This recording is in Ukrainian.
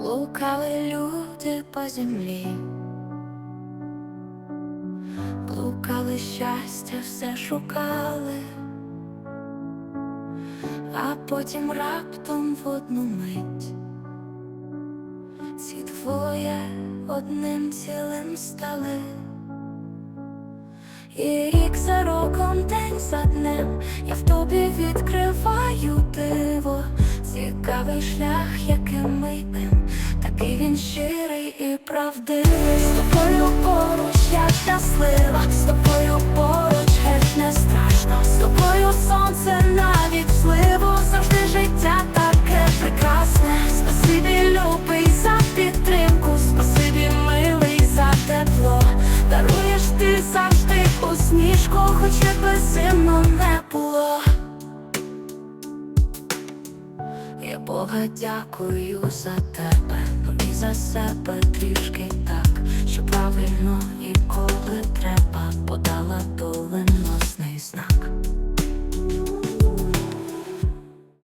Блукали люди по землі, блукали щастя, все шукали, а потім раптом в одну мить ці двоє одним цілим стали. І рік за роком, день за днем, я в тобі відкриваю диво, цікавий шлях, яким ми йдем, такий він щирий і правдивий. З тобою поруч я щаслива, з тобою поруч геть не страшно, з тобою сонце навіть в зливу, завжди життя таке прекрасне. Спасибі, любий, за підтримку, спасибі, милий, за тепло. Даруєш ти завжди усмішку, хоч якби зимно не було. Я Бога дякую за тебе, за себе трішки так.